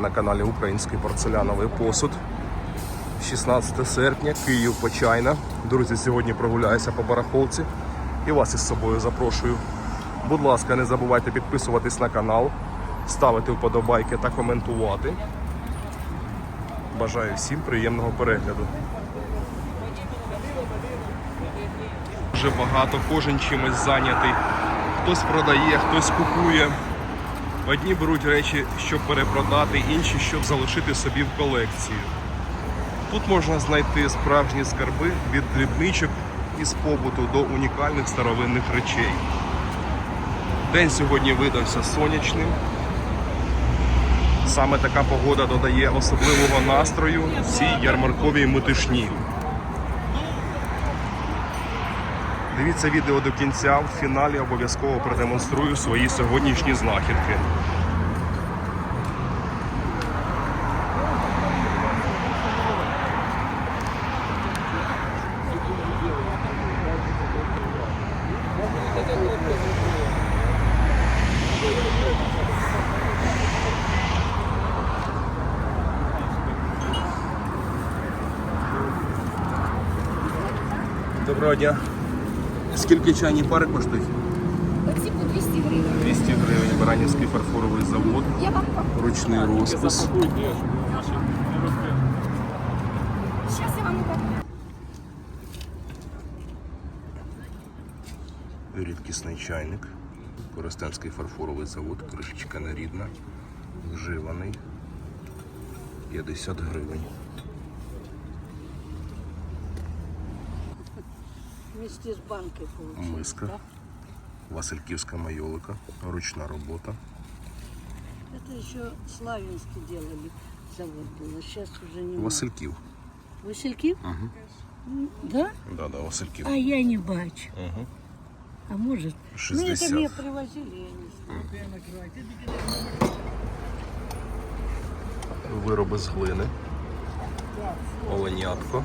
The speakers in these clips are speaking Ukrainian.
на каналі Український порцеляновий посуд. 16 серпня, Київ Почайна. Друзі, сьогодні прогуляюся по барахолці і вас із собою запрошую. Будь ласка, не забувайте підписуватись на канал, ставити вподобайки та коментувати. Бажаю всім приємного перегляду. Дуже багато, кожен чимось зайнятий. Хтось продає, хтось купує. Одні беруть речі, щоб перепродати, інші, щоб залишити собі в колекцію. Тут можна знайти справжні скарби від дрібничок із побуту до унікальних старовинних речей. День сьогодні видався сонячним. Саме така погода додає особливого настрою всій ярмарковій метушні. Дивіться відео до кінця. В фіналі обов'язково продемонструю свої сьогоднішні знахідки. Доброго дня. Скільки чайні пари коштують? Оці по 200 гривень. 200 гривень Баранівський фарфоровий завод, Я вам покажу. ручний розпис. Зараз я вам покажу. Рідкісний чайник, Коростенський фарфоровий завод, кришечка нерідна, вживаний, 50 гривень. Вместе с банкой получилось. Миска, Васильківська майолика, ручна робота. Это еще Славянске делали завод было. Сейчас уже не Васильків. Васильки? М, Да? Да, да, Васильків. А я не бачу. Угу. А может? 60. Ну это мне привозили, я не знаю. Вироби з глини. Оленятко.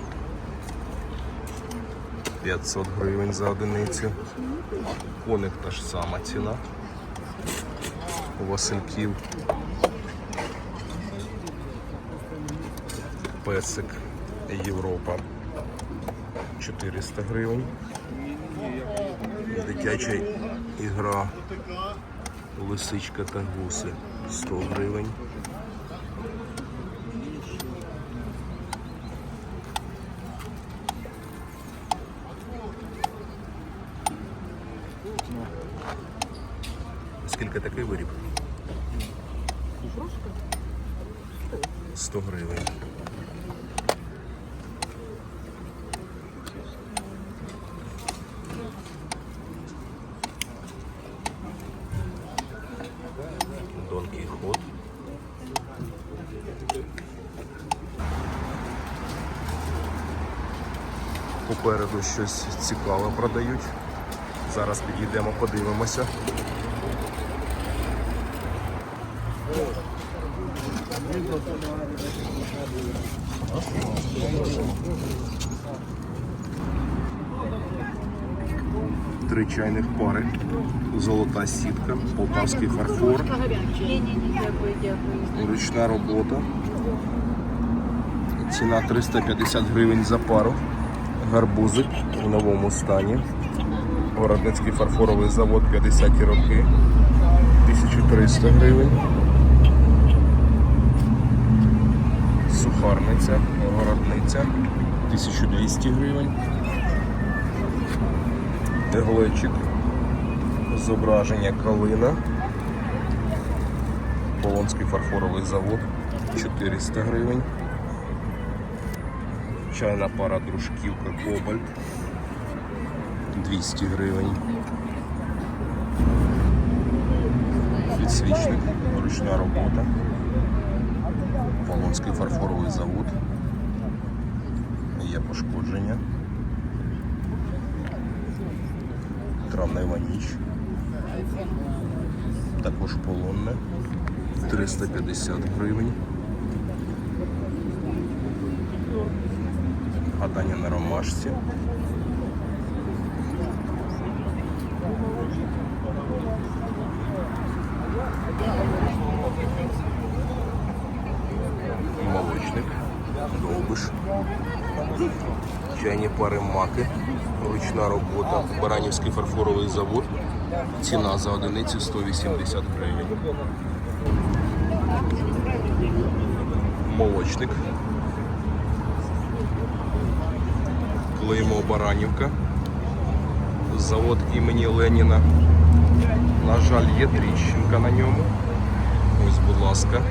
500 гривень за одиницю. Коник та ж сама ціна. Васильків. Песик Європа. 400 гривень. Дитяча ігра. Лисичка та гуси 100 гривень. Скільки такий виріб? 100 гривень. Дон Кіхот. Попереду щось цікаве продають. Зараз підійдемо, подивимося. Три чайних пари, золота сітка, полтавський фарфор, ручна робота. Ціна 350 гривень за пару. Гарбузик у новому стані. Городницький фарфоровий завод 50-ті роки. 1300 гривень. Сухарниця, городниця 1200 гривень. Глечик. Зображення калина. Полонський фарфоровий завод 400 гривень. Чайна пара дружківка Кобальт 200 гривень. Підсвічник, ручна робота. Полонський фарфоровий завод. Є пошкодження. Травнева ніч. Також полонне. 350 гривень. Гадання на ромашці. любиш. Чайні пари маки. Ручна робота. Баранівський фарфоровий завод. Ціна за одиницю 180 гривень. Молочник. Клеймо Баранівка. Завод імені Леніна. На жаль, є тріщинка на ньому. Ось, будь ласка.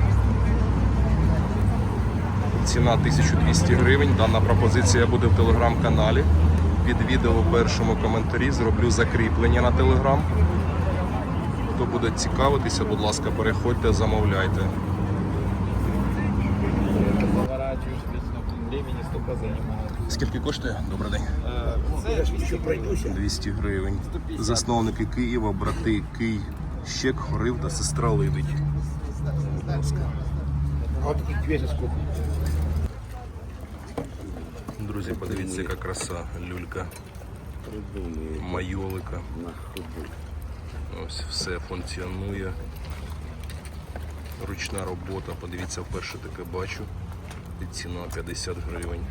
Ціна 1200 гривень. Дана пропозиція буде в телеграм-каналі. Під відео в першому коментарі зроблю закріплення на телеграм. Хто буде цікавитися, будь ласка, переходьте, замовляйте. Скільки коштує? Добрий день. Э, Це 200 гривень. Засновники Києва, брати Кий, Щек, Хорив та сестра сколько? Друзі, подивіться, яка краса люлька. Майолика. Ось все функціонує. Ручна робота. Подивіться, вперше таке бачу. І ціна 50 гривень.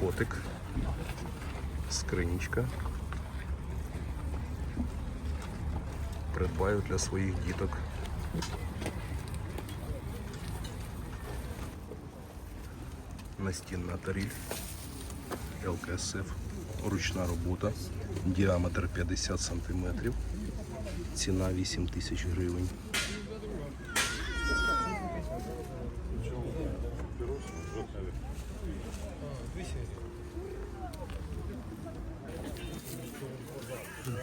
Котик. Скринічка. Придбаю для своїх діток. Настінна таріль. ЛКСФ. Ручна робота. Діаметр 50 см. Ціна 8 тисяч гривень.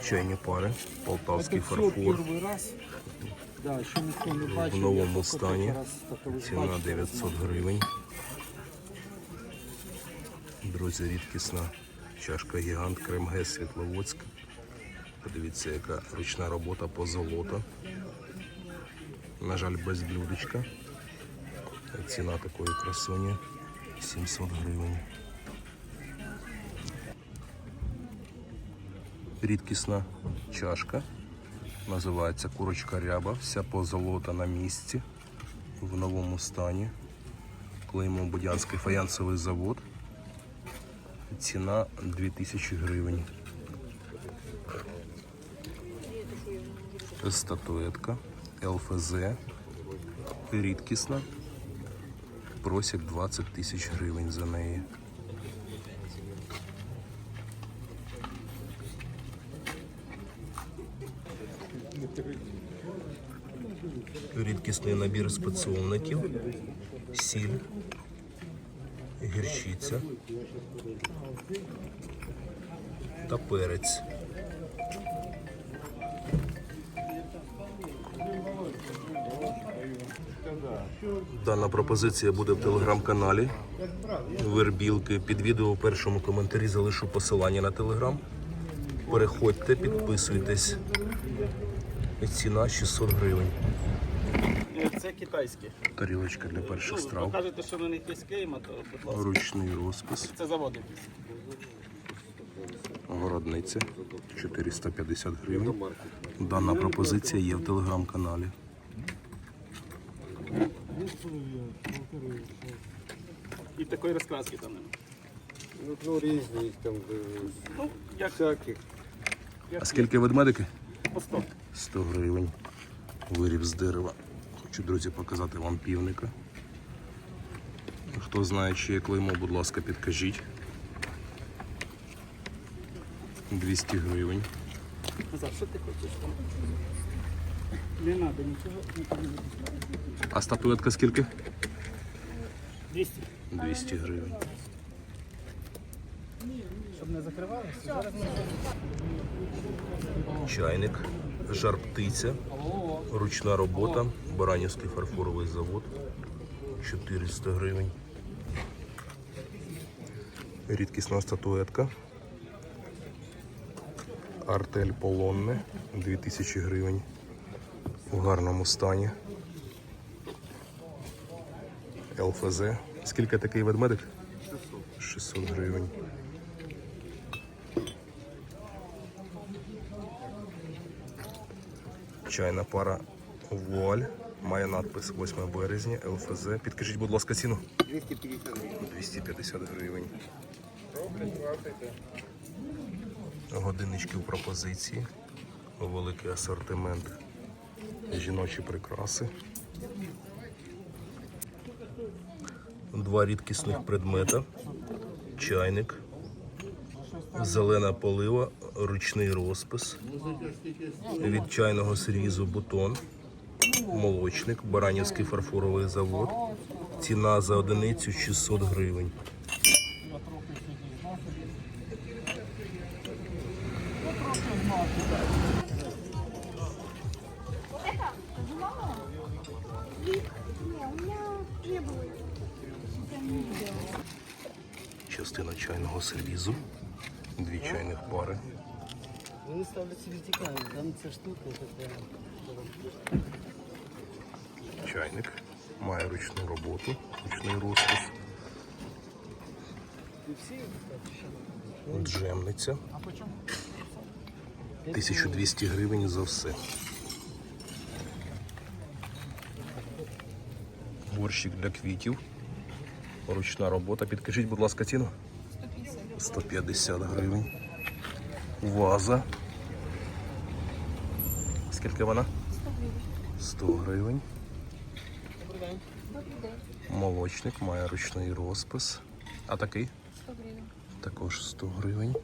Чайні пари. Полтавський фарфор. В новому стані. Ціна 900 гривень. Друзі, рідкісна чашка гігант Кремге Світловодськ. Подивіться, яка ручна робота позолота. На жаль, без блюдечка. Ціна такої красуні 700 гривень. Рідкісна чашка. Називається курочка ряба. Вся позолота на місці в новому стані. Клеймо Будянський фаянсовий завод. Ціна 2000 гривень. Статуетка ЛФЗ. Рідкісна. Просять 20 тисяч гривень за неї. Рідкісний набір спецовників, сіль, гірчиця та перець. Дана пропозиція буде в телеграм-каналі. Вербілки. Під відео в першому коментарі залишу посилання на телеграм. Переходьте, підписуйтесь. Ціна 600 гривень. Це китайські. Тарілочка для перших страв. кажете, що на них є клейма, то будь ласка. Ручний розпис. Це заводи. Городниця 450 гривень. Дана пропозиція є в телеграм-каналі. І такої розкраски там немає. Ну, ну різні їх там Ну, як всяких. А скільки ведмедики? по 100. 100 гривень. Виріб з дерева. Хочу, друзі, показати вам півника. Хто знає, чиє клеймо, будь ласка, підкажіть. 200 гривень. Назар, що ти хочеш там? Не треба нічого, нікому не. А статуетка скільки? 200. 200 гривень. Щоб не зараз ми... Чайник, жар птиця, ручна робота, Баранівський фарфоровий завод 400 гривень. Рідкісна статуетка. Артель Полонне 2000 гривень. У гарному стані. ЛФЗ. Скільки такий ведмедик? 600 гривень. Чайна пара Вуаль. Має надпис 8 березня, ЛФЗ. Підкажіть, будь ласка, ціну. 250 гривень. 250 гривень. Годиннички у пропозиції. Великий асортимент. Жіночі прикраси. Два рідкісних предмета. Чайник. Зелена полива, ручний розпис. Від чайного срізу бутон. Молочник, Баранівський фарфоровий завод. Ціна за одиницю 600 гривень. Там ця штука така. Чайник. Має ручну роботу, ручний розпис. Джемниця. 1200 гривень за все. Горщик для квітів. Ручна робота. Підкажіть, будь ласка, ціну. 150 гривень. Ваза. Скільки вона? 100 гривень. Молочник має ручний розпис. А такий? 100 гривень. Також 100 гривень.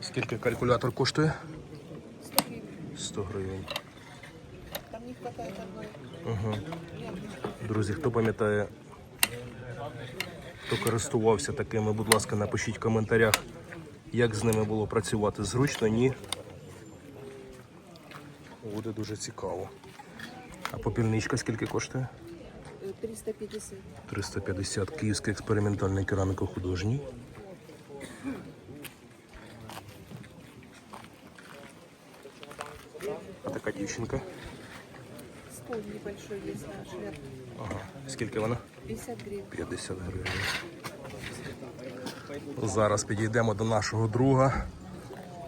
Скільки калькулятор коштує? 100 гривень. 100 гривень. Там них какая-то Угу. Друзі, хто пам'ятає, хто користувався такими, будь ласка, напишіть в коментарях, як з ними було працювати. Зручно, ні. Буде дуже цікаво. А попільничка скільки коштує? 350. 350 Київський експериментальний кераміко-художній. А така дівчинка. Стол небольшой есть на шляпу. Ага. Скільки вона? 50 гривен. 50 гривень. Зараз підійдемо до нашого друга.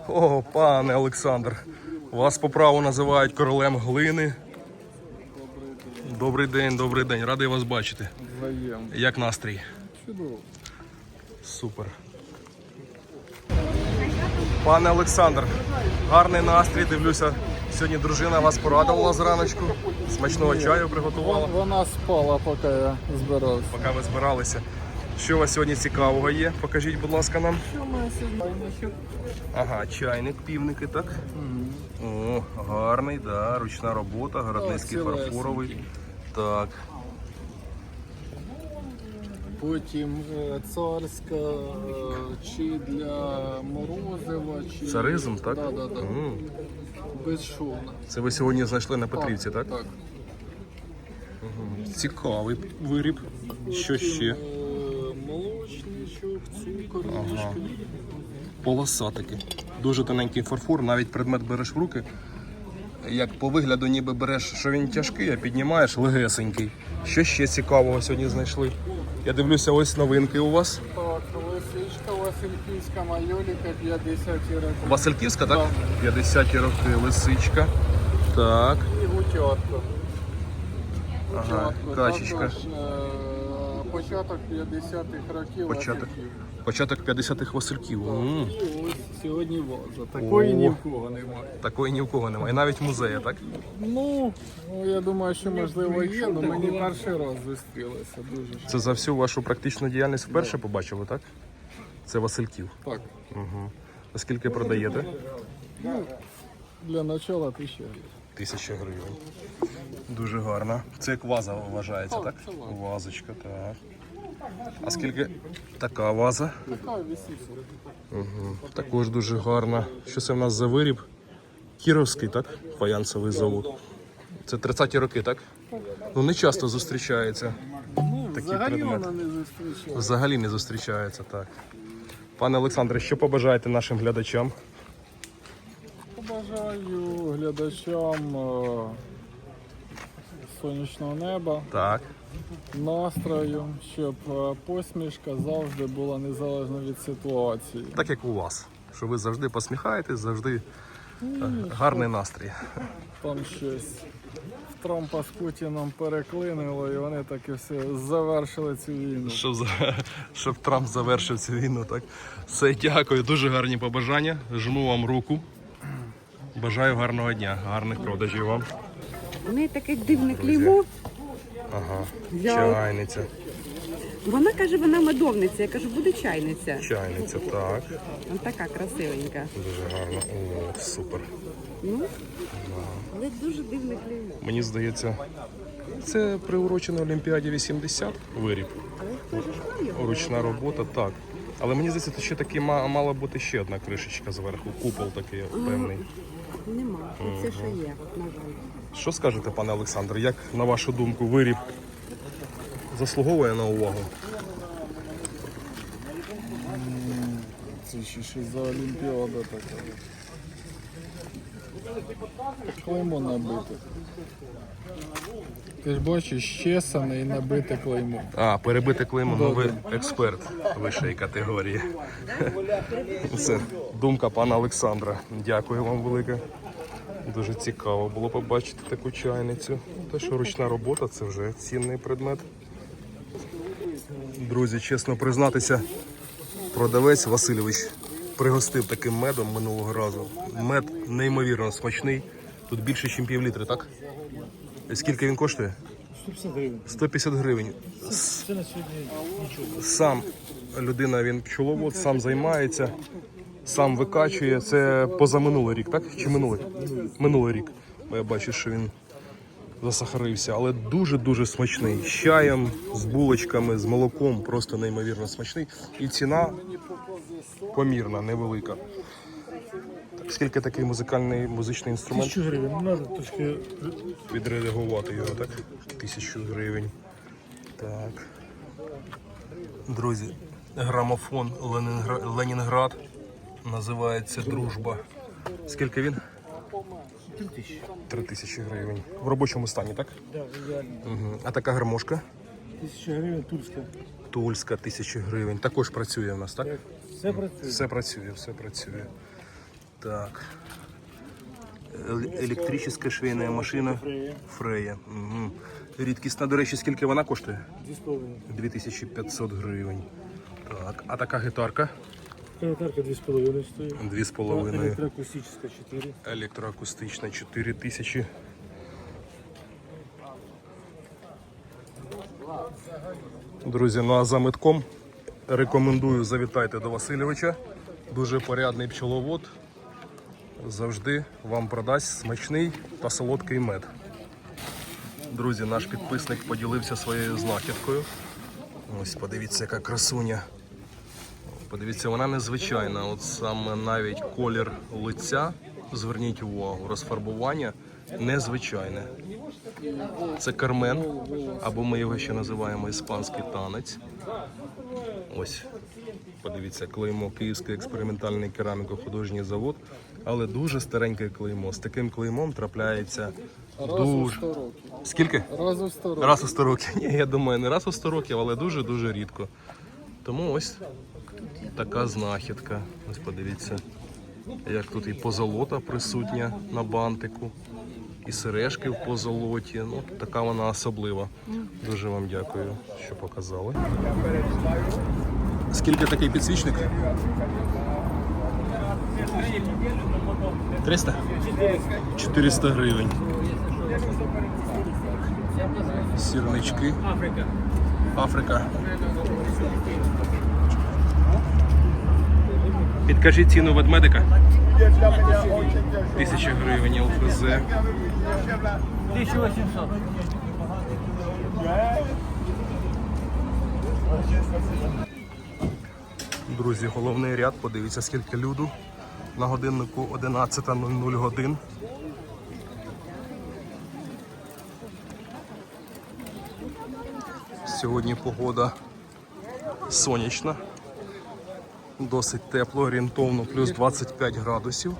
О, пане Олександр. Вас по праву називають королем глини. Добрий день, добрий день. Радий вас бачити. Як настрій? Чудово. Супер. Пане Олександр, гарний настрій. Дивлюся, сьогодні дружина вас порадувала зраночку. Смачного чаю приготувала. Вона спала, поки я збирався. Поки ви збиралися. Що у вас сьогодні цікавого є? Покажіть, будь ласка, нам. Що ми сьогодні? Ага, чайник, півники, так? О, гарний, да, ручна робота, городницький фарфоровий. Так, Потім е, царська, е, чи для морозива, чи... царизм, так? Да, да, да. М, Безшовна. Це ви сьогодні знайшли на Петрівці, так? Так. Цікавий виріб. Що ще? Е, Молочничок, цукор, Полоса таки. Дуже тоненький фарфор, навіть предмет береш в руки. Як по вигляду ніби береш, що він тяжкий, а піднімаєш легесенький. Що ще цікавого сьогодні знайшли? Я дивлюся, ось новинки у вас. Так, лисичка, Васильківська майоліка, 50 років. Васильківська, так? 50 роки, лисичка. Так. І гутятка. Ага, качечка. Також, е, початок 50-х років. Початок. Васильків. Початок 50-х Васильків. М, І ось сьогодні ваза. Такої О. ні в кого немає. Такої ні в кого немає. І навіть музею, так? Ну, ну, я думаю, що можливо є, але мені перший раз зустрілося дуже. Це за всю вашу практичну діяльність вперше побачили, так? Це Васильків. Так, Угу. А скільки продаєте? для начала тисяча гривень. Тисяча гривень. Дуже гарна. Це як ваза вважається, Так, так? це ваза. Вазочка, так. А скільки така ваза? Така. Угу. Також дуже гарна. Що це в нас за виріб? Кіровський, так? Фаянсовий завод. Це 30-ті роки, так? Ну не часто зустрічається. Ну, Такі взагалі предмети. вона не зустрічала. Взагалі не зустрічається, так. Пане Олександре, що побажаєте нашим глядачам? Побажаю глядачам е, сонячного неба, Так. Настрою, щоб е, посмішка завжди була незалежно від ситуації. Так як у вас. Що ви завжди посміхаєтесь, завжди е, гарний настрій. Там щось в Трампа з Путіном переклинило, і вони так і все завершили цю війну. Щоб, щоб Трамп завершив цю війну. Так. Все, дякую, дуже гарні побажання. Жму вам руку. Бажаю гарного дня, гарних продажів вам. У неї таке дивне клеймо. Ага, Я- чайниця, Вона каже, вона медовниця. Я кажу, буде чайниця. чайниця, так. Вона така красивенька. Дуже гарно. О, супер. Ну, але дуже дивне клеймо. Мені здається, це приурочено Олімпіаді 80 виріб. Ручна робота, так. Але мені здається, ще таки ма- мала бути ще одна кришечка зверху, купол такий певний. Нема. Це що є, на жаль. Що скажете, пане Олександр, як на вашу думку, виріб заслуговує на увагу? Це ще щось за Олімпіада така. Клеймо набите. Ти ж бачиш, щесане і набите клеймо. А, перебити клеймо, ну ви експерт вищої категорії. Це думка пана Олександра. Дякую вам велике. Дуже цікаво було побачити таку чайницю. Те, що ручна робота це вже цінний предмет. Друзі, чесно признатися, продавець Васильович пригостив таким медом минулого разу. Мед неймовірно смачний. Тут більше, ніж пів літри, так? Скільки він коштує? 150 гривень. Це на сьогодні нічого. Сам людина, він пчеловод, сам займається, сам викачує. Це позаминулий рік, так? Чи минулий? Минулий рік. Бо я бачу, що він засахарився, але дуже-дуже смачний. З чаєм, з булочками, з молоком, просто неймовірно смачний. І ціна помірна, невелика. Так, скільки такий музикальний музичний інструмент? Тисячу гривень. Надо трошки відредагувати його, так? Тисячу гривень. Так. Друзі, грамофон Ленінград, Ленінград називається Дружба. Скільки він? три тисячі. Три тисячі гривень. В робочому стані, так? Угу. А така гармошка? Тисяча гривень тульська. Тульська, тисячі гривень. Також працює в нас, так? Все працює. Все працює, все працює. Так. Електрична швейна машина Фрея. Угу. Рідкісна, до речі, скільки вона коштує? Дві з половиною. 2500 гривень. Так, а така гітарка? З половиною стоїть. Дві з половиною. Електроакустична 4. Електроакустична 4000. Друзі, ну а за метком рекомендую завітайте до Васильовича. Дуже порядний пчеловод. Завжди вам продасть смачний та солодкий мед. Друзі, наш підписник поділився своєю знахідкою. Ось подивіться, яка красуня. Подивіться, вона незвичайна. От саме навіть колір лиця, зверніть увагу, розфарбування незвичайне. Це кармен, або ми його ще називаємо іспанський танець. Ось, подивіться, клеймо Київський експериментальний кераміко-художній завод, але дуже стареньке клеймо. З таким клеймом трапляється Раз у дуже. 100 років. Скільки? Раз у 100 років. Раз у 100 років. Ні, я думаю, не раз у 100 років, але дуже-дуже рідко. Тому ось така знахідка. Ось подивіться, як тут і позолота присутня на бантику, і сережки в позолоті. Ну, така вона особлива. Дуже вам дякую, що показали. Скільки такий підсвічник? 300? 400 гривень. Сірнички. Африка. Африка. Підкажіть ціну ведмедика. Тисяча гривень ЛФЗ. 1800. Друзі, головний ряд. Подивіться, скільки люду. На годиннику 11.00 годин. Сьогодні погода сонячна. Досить тепло, орієнтовно плюс 25 градусів.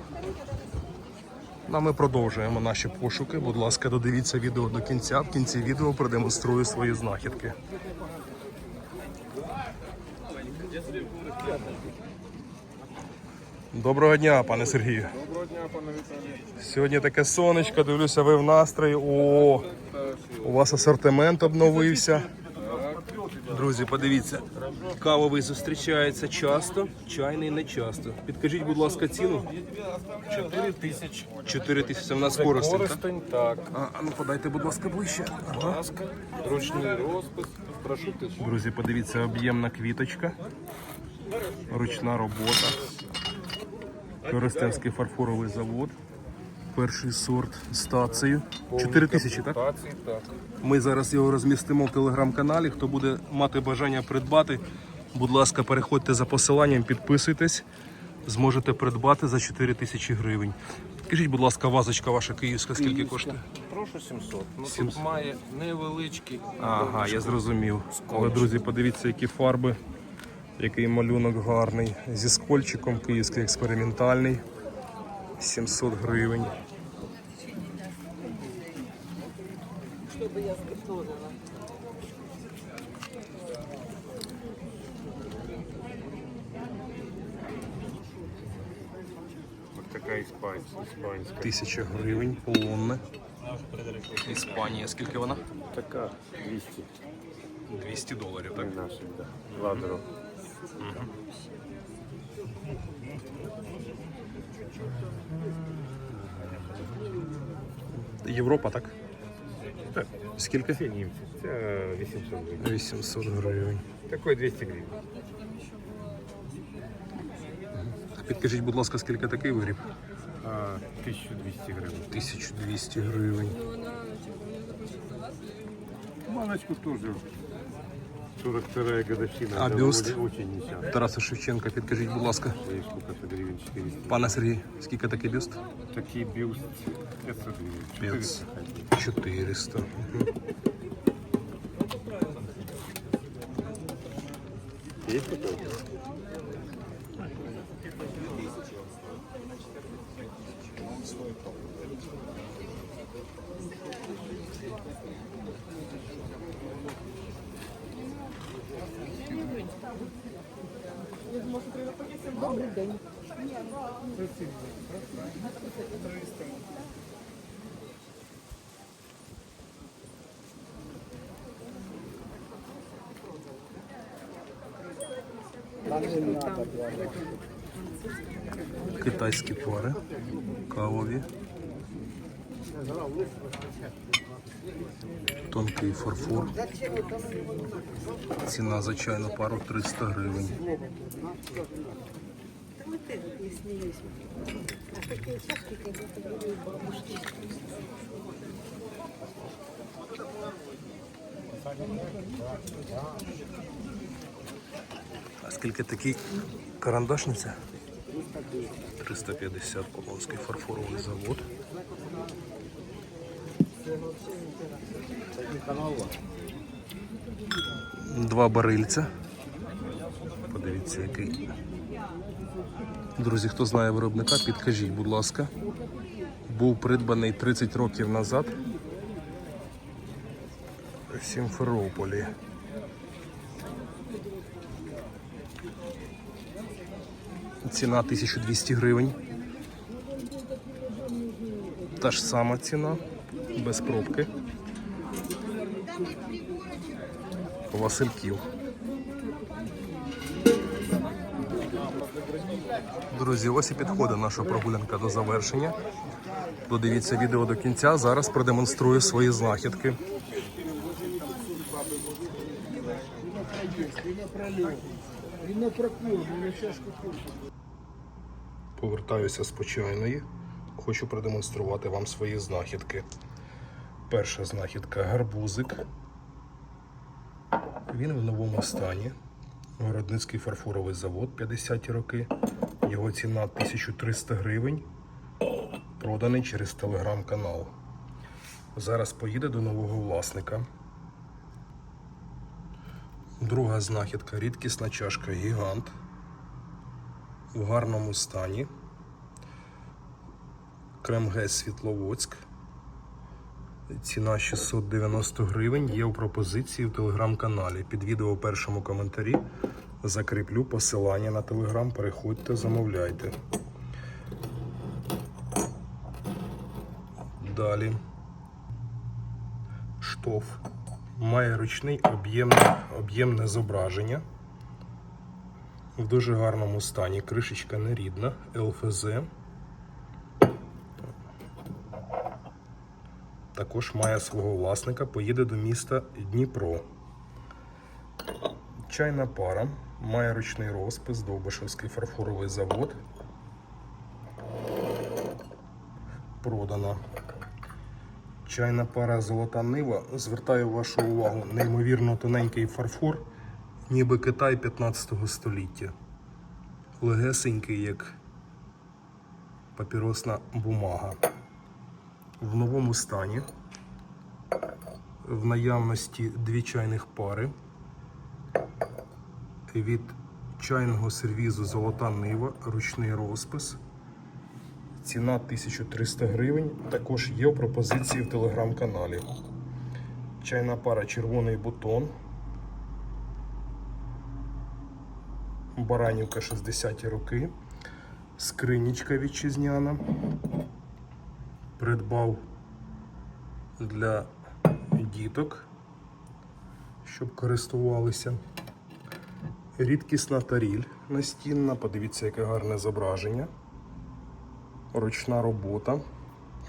Ну, а ми продовжуємо наші пошуки. Будь ласка, додивіться відео до кінця. В кінці відео продемонструю свої знахідки. Доброго дня, пане Сергію. Доброго дня, пане Віталій. Сьогодні таке сонечко, дивлюся, ви в настрої. О, у вас асортимент обновився. Друзі, подивіться, кавовий зустрічається часто, чайний не часто. Підкажіть, будь ласка, ціну. 4 тисячі. 4 тисячі. У нас користень. так? Коростень, так. А, а ну подайте, будь ласка, ближче. Ага. Ласка, ручний розпис. Прошу тисячу. Друзі, подивіться, об'ємна квіточка. Ручна робота. Коростенський фарфоровий завод. Перший сорт з тацею. 4 тисячі, так? Ми зараз його розмістимо в телеграм-каналі. Хто буде мати бажання придбати, будь ласка, переходьте за посиланням, підписуйтесь. Зможете придбати за 4 тисячі гривень. Скажіть, будь ласка, вазочка ваша київська, скільки коштує? Прошу 700. Ну 700. тут має невеличкий. Ага, я зрозумів. Але, друзі, подивіться, які фарби, який малюнок гарний. Зі скольчиком київський експериментальний. 700 гривень. Вот такая испанская. испанская. Тисяча гривень, полонне. Іспанія, скільки вона? Такая 200 200 доларів, так? Ладеров. Європа, так? Так. Скільки? Все немцы. Это 800 гривен. 800 гривень. Такой 200 гривен. Підкажіть, будь ласка, скільки такий виріб? А, 1200 гривен. 1200 гривень. Баночку тоже. 42 годовщина. А Это бюст? Очень, очень несчастно. Тараса Шевченка, підкажіть, будь ласка. Здесь сколько-то гривен 400. Пане Сергій, скільки такий бюст? Такие бюст 500 гривен. 400 хотим. 400. Мгм. Есть такой? Китайські пари, кавові. Тонкий фарфор. Ціна за чайну пару 300 гривень. А скільки такий карандашниця? 350 Полонський фарфоровий завод. Два барильця. Подивіться, який. Друзі, хто знає виробника, підкажіть, будь ласка. Був придбаний 30 років назад в Сімферополі. Ціна 1200 гривень. Та ж сама ціна, без пробки. Васильків. Друзі, ось і підходить наша прогулянка до завершення. Додивіться відео до кінця. Зараз продемонструю свої знахідки. Повертаюся з почайної. Хочу продемонструвати вам свої знахідки. Перша знахідка гарбузик. Він в новому стані. Городницький фарфоровий завод 50-ті роки. Його ціна 1300 гривень. Проданий через телеграм-канал. Зараз поїде до нового власника. Друга знахідка рідкісна чашка гігант. У гарному стані. Кремгес Світловодськ. Ціна 690 гривень. Є у пропозиції в телеграм-каналі. Під відео у першому коментарі закріплю посилання на телеграм. Переходьте, замовляйте. Далі. Штоф. Має ручний об'ємне, об'ємне зображення. В дуже гарному стані. Кришечка нерідна, ЛФЗ. Також має свого власника, поїде до міста Дніпро. Чайна пара. Має ручний розпис, Довбишевський фарфоровий завод. Продана. Чайна пара Золота Нива. Звертаю вашу увагу, неймовірно тоненький фарфор, ніби Китай 15 століття. Легесенький, як папіросна бумага. В новому стані. В наявності дві чайних пари. Від чайного сервізу Золота Нива, ручний розпис. Ціна 1300 гривень. Також є у пропозиції в телеграм-каналі. Чайна пара червоний бутон. Баранівка 60-ті роки. Скринічка вітчизняна. Придбав для діток, щоб користувалися. Рідкісна таріль настінна. Подивіться, яке гарне зображення. Ручна робота.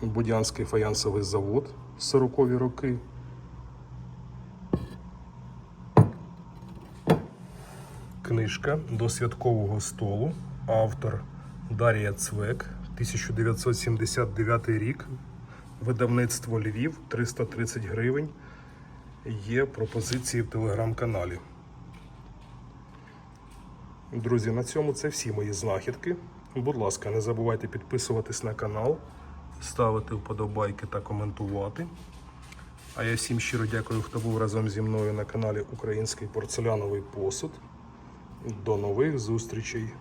Будянський фаянсовий завод 40-ві роки. Книжка до святкового столу. Автор Дар'я Цвек, 1979 рік. Видавництво Львів 330 гривень. Є пропозиції в телеграм-каналі. Друзі, на цьому це всі мої знахідки. Будь ласка, не забувайте підписуватись на канал, ставити вподобайки та коментувати. А я всім щиро дякую, хто був разом зі мною на каналі Український порцеляновий посуд. До нових зустрічей!